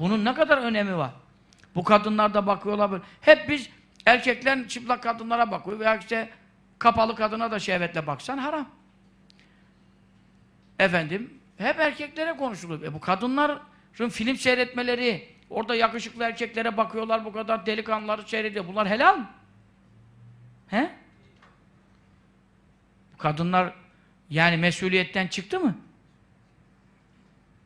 Bunun ne kadar önemi var? Bu kadınlar da bakıyorlar. Hep biz erkekler çıplak kadınlara bakıyor veya işte kapalı kadına da şehvetle baksan haram. Efendim, hep erkeklere konuşuluyor. E bu kadınların film seyretmeleri, orada yakışıklı erkeklere bakıyorlar, bu kadar delikanlıları seyrediyor. Bunlar helal mi? He? Kadınlar yani mesuliyetten çıktı mı?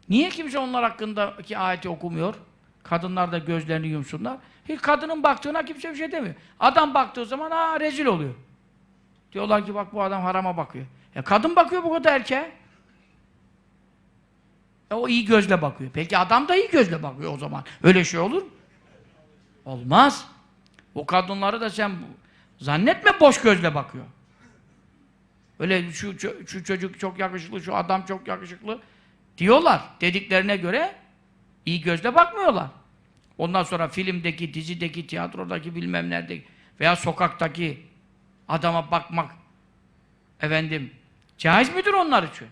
Niye kimse onlar hakkındaki ayeti okumuyor? Kadınlar da gözlerini yumsunlar. Hiç kadının baktığına kimse bir şey demiyor. Adam baktığı zaman aa rezil oluyor. Diyorlar ki bak bu adam harama bakıyor. Ya kadın bakıyor bu kadar erkeğe. E o iyi gözle bakıyor. Peki adam da iyi gözle bakıyor o zaman. Öyle şey olur? Olmaz. O kadınları da sen zannetme boş gözle bakıyor. Öyle şu, şu çocuk çok yakışıklı, şu adam çok yakışıklı diyorlar. Dediklerine göre iyi gözle bakmıyorlar. Ondan sonra filmdeki, dizideki, tiyatrodaki bilmem neredeki veya sokaktaki adama bakmak efendim caiz midir onlar için?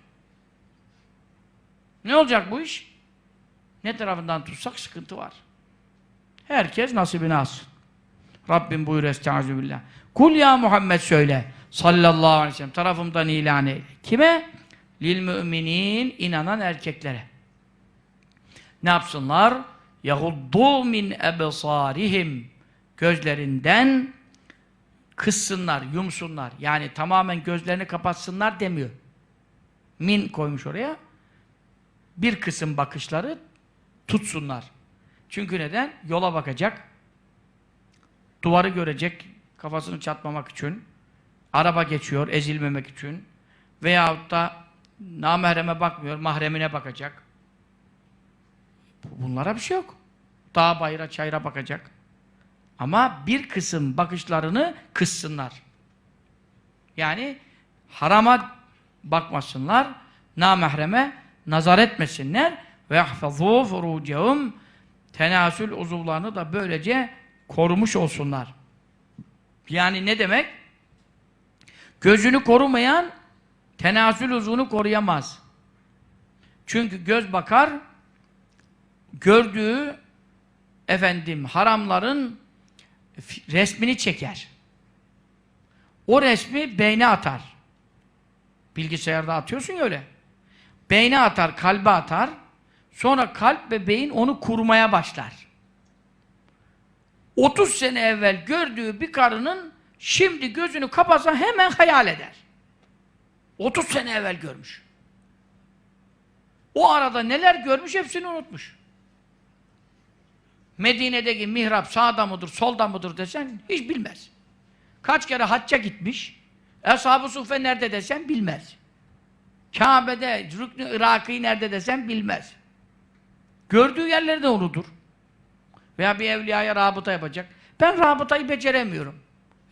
Ne olacak bu iş? Ne tarafından tutsak sıkıntı var. Herkes nasibini alsın. Rabbim buyur estaizu billah. Kul ya Muhammed söyle. Sallallahu aleyhi ve sellem. Tarafımdan ilan eyle. Kime? Lil müminin inanan erkeklere. Ne yapsınlar? Yahuddu min ebsarihim. Gözlerinden kıssınlar, yumsunlar. Yani tamamen gözlerini kapatsınlar demiyor. Min koymuş oraya. Bir kısım bakışları tutsunlar. Çünkü neden? Yola bakacak. Duvarı görecek. Kafasını çatmamak için. Araba geçiyor, ezilmemek için. Veyahut da namahreme bakmıyor, mahremine bakacak. Bunlara bir şey yok. Dağ bayıra çayıra bakacak. Ama bir kısım bakışlarını kıssınlar. Yani harama bakmasınlar, namahreme nazar etmesinler ve yahfazû furûcehum tenasül uzuvlarını da böylece korumuş olsunlar. Yani ne demek? Gözünü korumayan tenasül uzvunu koruyamaz. Çünkü göz bakar gördüğü efendim haramların resmini çeker. O resmi beyne atar. Bilgisayarda atıyorsun ya öyle. Beyne atar, kalbe atar. Sonra kalp ve beyin onu kurmaya başlar. 30 sene evvel gördüğü bir karının şimdi gözünü kapatsa hemen hayal eder. 30 sene evvel görmüş. O arada neler görmüş hepsini unutmuş. Medine'deki mihrap sağda mıdır, solda mıdır desen hiç bilmez. Kaç kere hacca gitmiş, Eshab-ı Suffe nerede desen bilmez. Kabe'de, Rüknü Irakî nerede desen bilmez. Gördüğü yerleri de unutur. Veya bir evliyaya rabıta yapacak. Ben rabıtayı beceremiyorum.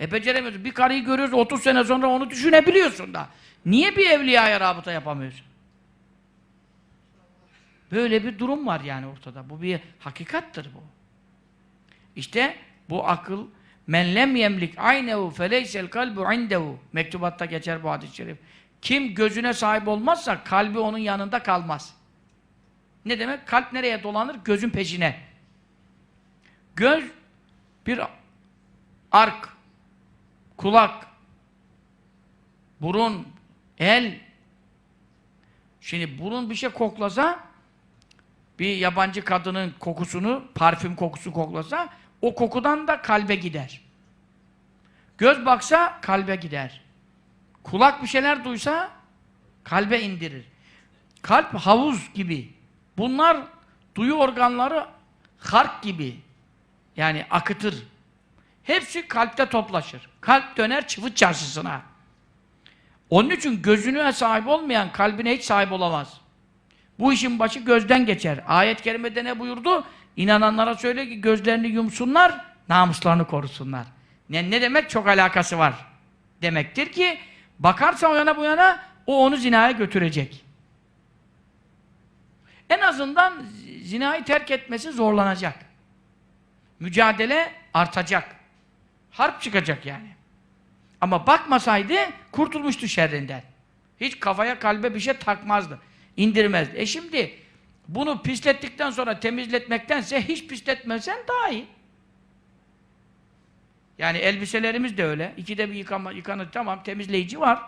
E beceremiyorsun. Bir karıyı görüyorsun 30 sene sonra onu düşünebiliyorsun da. Niye bir evliyaya rabıta yapamıyorsun? Böyle bir durum var yani ortada. Bu bir hakikattır bu. İşte bu akıl men lem yemlik aynehu feleysel kalbu indehu mektubatta geçer bu hadis-i şerif. Kim gözüne sahip olmazsa kalbi onun yanında kalmaz. Ne demek? Kalp nereye dolanır? Gözün peşine. Göz bir ark, kulak, burun, el. Şimdi burun bir şey koklasa bir yabancı kadının kokusunu, parfüm kokusu koklasa o kokudan da kalbe gider. Göz baksa kalbe gider. Kulak bir şeyler duysa kalbe indirir. Kalp havuz gibi. Bunlar duyu organları hark gibi. Yani akıtır. Hepsi kalpte toplaşır. Kalp döner çıvıt çarşısına. Onun için gözüne sahip olmayan kalbine hiç sahip olamaz. Bu işin başı gözden geçer. Ayet-i kerimede ne buyurdu? İnananlara söyle ki gözlerini yumsunlar, namuslarını korusunlar. Ne, ne demek? Çok alakası var. Demektir ki bakarsa o yana bu yana o onu zinaya götürecek. En azından zinayı terk etmesi zorlanacak. Mücadele artacak. Harp çıkacak yani. Ama bakmasaydı kurtulmuştu şerrinden. Hiç kafaya kalbe bir şey takmazdı. indirmezdi. E şimdi Bunu pislettikten sonra temizletmektense hiç pisletmesen daha iyi. Yani elbiselerimiz de öyle. İkide bir yıkama, yıkanır tamam temizleyici var.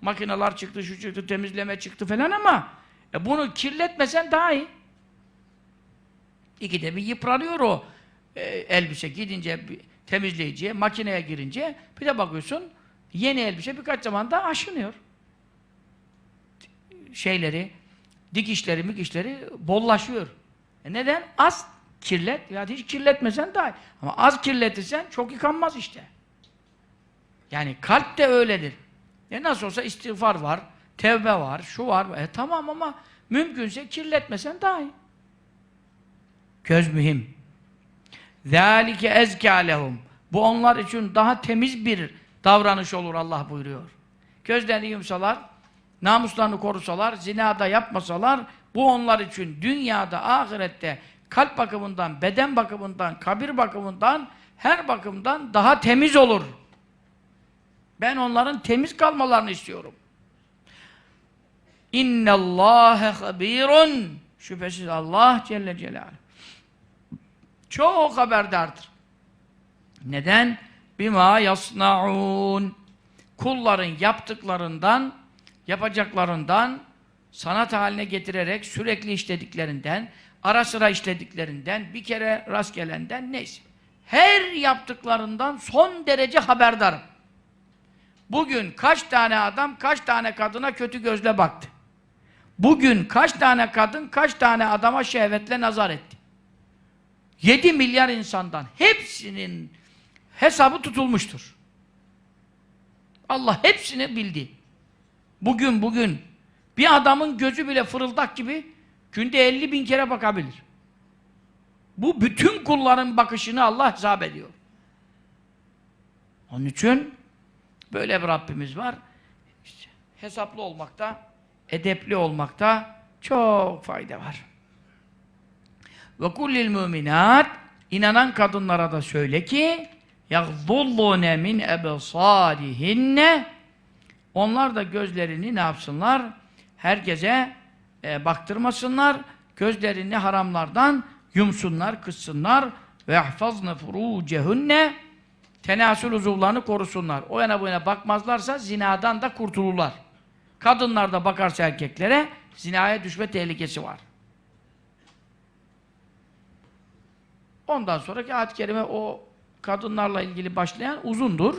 Makineler çıktı, şu çıktı, temizleme çıktı falan ama e bunu kirletmesen daha iyi. İkide bir yıpranıyor o e, elbise gidince temizleyiciye, makineye girince bir de bakıyorsun yeni elbise birkaç zamanda aşınıyor. Şeyleri, dikişleri, mikişleri bollaşıyor. E neden? Az kirlet, ya hiç kirletmesen daha iyi. Ama az kirletirsen çok yıkanmaz işte. Yani kalp de öyledir. E nasıl olsa istiğfar var, tevbe var, şu var. E tamam ama mümkünse kirletmesen daha iyi. Göz mühim. ذَٰلِكَ اَزْكَى لَهُمْ Bu onlar için daha temiz bir davranış olur Allah buyuruyor. Gözlerini yumsalar, namuslarını korusalar, zinada yapmasalar, bu onlar için dünyada, ahirette, kalp bakımından, beden bakımından, kabir bakımından, her bakımdan daha temiz olur. Ben onların temiz kalmalarını istiyorum. İnne Allahe habirun. Şüphesiz Allah Celle Celaluhu. çok haberdardır. Neden? Bima yasnaun. Kulların yaptıklarından, yapacaklarından, sanat haline getirerek sürekli işlediklerinden, ara sıra işlediklerinden, bir kere rast gelenden neyse. Her yaptıklarından son derece haberdarım. Bugün kaç tane adam, kaç tane kadına kötü gözle baktı. Bugün kaç tane kadın, kaç tane adama şehvetle nazar etti. 7 milyar insandan hepsinin hesabı tutulmuştur. Allah hepsini bildi. Bugün bugün bir adamın gözü bile fırıldak gibi günde 50 bin kere bakabilir. Bu bütün kulların bakışını Allah hesap ediyor. Onun için böyle bir Rabbimiz var. İşte hesaplı olmakta, edepli olmakta çok fayda var. Ve kullil müminat inanan kadınlara da söyle ki yagzullune min ebsarihinne onlar da gözlerini ne yapsınlar? Herkese e, baktırmasınlar. Gözlerini haramlardan yumsunlar, kıssınlar ihfazne furucehunne tenasül uzuvlarını korusunlar. O yana bu yana bakmazlarsa zinadan da kurtulurlar. Kadınlar da bakarsa erkeklere zinaya düşme tehlikesi var. Ondan sonraki ayet-i kerime o kadınlarla ilgili başlayan uzundur.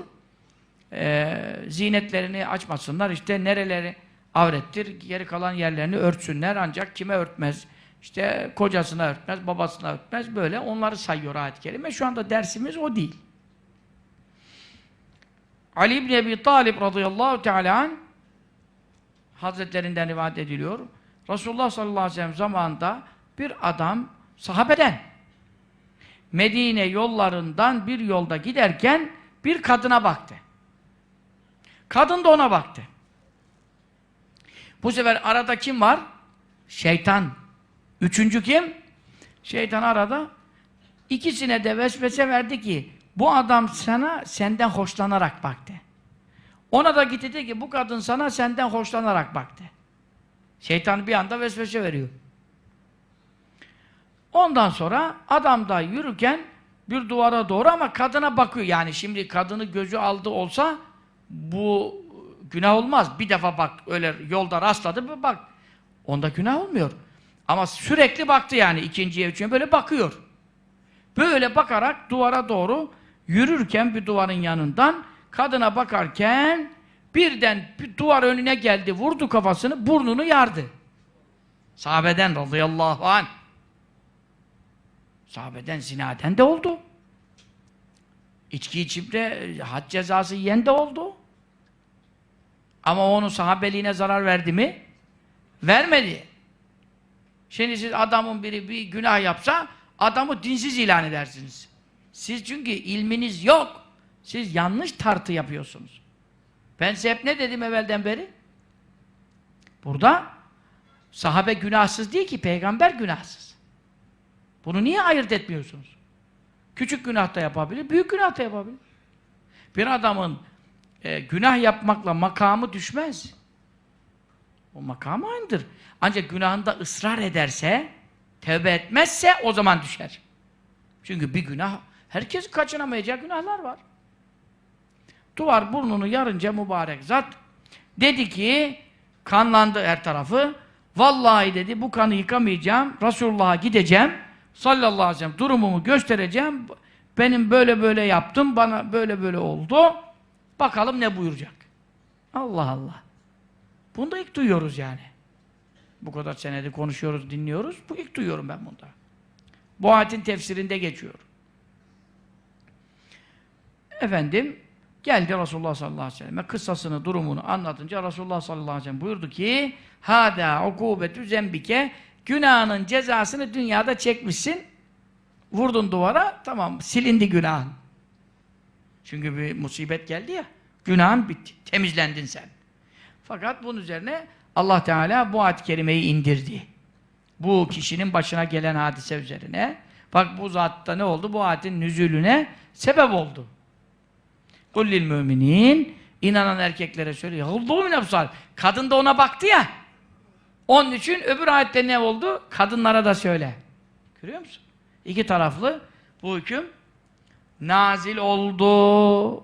Ee, zinetlerini açmasınlar. İşte nereleri avrettir, geri kalan yerlerini örtsünler ancak kime örtmez? İşte kocasına örtmez, babasına örtmez. Böyle onları sayıyor ayet-i kerime. Şu anda dersimiz o değil. Ali İbni Ebi Talib radıyallahu teala Hazretlerinden rivayet ediliyor. Resulullah sallallahu aleyhi ve sellem zamanında bir adam sahabeden Medine yollarından bir yolda giderken bir kadına baktı. Kadın da ona baktı. Bu sefer arada kim var? Şeytan. Üçüncü kim? Şeytan arada. İkisine de vesvese verdi ki bu adam sana senden hoşlanarak baktı. Ona da gitti ki bu kadın sana senden hoşlanarak baktı. Şeytan bir anda vesvese veriyor. Ondan sonra adam da yürürken bir duvara doğru ama kadına bakıyor. Yani şimdi kadını gözü aldı olsa bu günah olmaz. Bir defa bak öyle yolda rastladı bir bak. Onda günah olmuyor. Ama sürekli baktı yani ikinciye üçüncüye böyle bakıyor. Böyle bakarak duvara doğru yürürken bir duvarın yanından kadına bakarken birden bir duvar önüne geldi vurdu kafasını burnunu yardı. Sahabeden radıyallahu anh. Sahabeden zinaden de oldu. İçki içip de had cezası yiyen de oldu. Ama onun sahabeliğine zarar verdi mi? Vermedi. Şimdi siz adamın biri bir günah yapsa adamı dinsiz ilan edersiniz. Siz çünkü ilminiz yok. Siz yanlış tartı yapıyorsunuz. Ben size hep ne dedim evvelden beri? Burada sahabe günahsız değil ki peygamber günahsız. Bunu niye ayırt etmiyorsunuz? Küçük günah da yapabilir, büyük günah da yapabilir. Bir adamın e, günah yapmakla makamı düşmez. O makam aynıdır. Ancak günahında ısrar ederse, tevbe etmezse o zaman düşer. Çünkü bir günah, herkes kaçınamayacağı günahlar var. Duvar burnunu yarınca mübarek zat dedi ki, kanlandı her tarafı, vallahi dedi bu kanı yıkamayacağım, Resulullah'a gideceğim, sallallahu aleyhi ve sellem durumumu göstereceğim, benim böyle böyle yaptım, bana böyle böyle oldu, bakalım ne buyuracak. Allah Allah. Bunu da ilk duyuyoruz yani. Bu kadar senede konuşuyoruz, dinliyoruz. Bu ilk duyuyorum ben bunda. Bu ayetin tefsirinde geçiyor. Efendim, geldi Resulullah sallallahu aleyhi ve selleme kıssasını, durumunu anlatınca Resulullah sallallahu aleyhi ve sellem buyurdu ki Hâdâ ukûbetü zembike Günahının cezasını dünyada çekmişsin. Vurdun duvara, tamam silindi günahın. Çünkü bir musibet geldi ya. Günahın bitti. Temizlendin sen. Fakat bunun üzerine Allah Teala bu ayet-i kerimeyi indirdi. Bu kişinin başına gelen hadise üzerine. Bak bu zatta ne oldu? Bu ayetin nüzulüne sebep oldu. Kullil müminin inanan erkeklere söyle. Yahulduğu min absar. Kadın da ona baktı ya. Onun için öbür ayette ne oldu? Kadınlara da söyle. Görüyor musun? İki taraflı bu hüküm nazil oldu.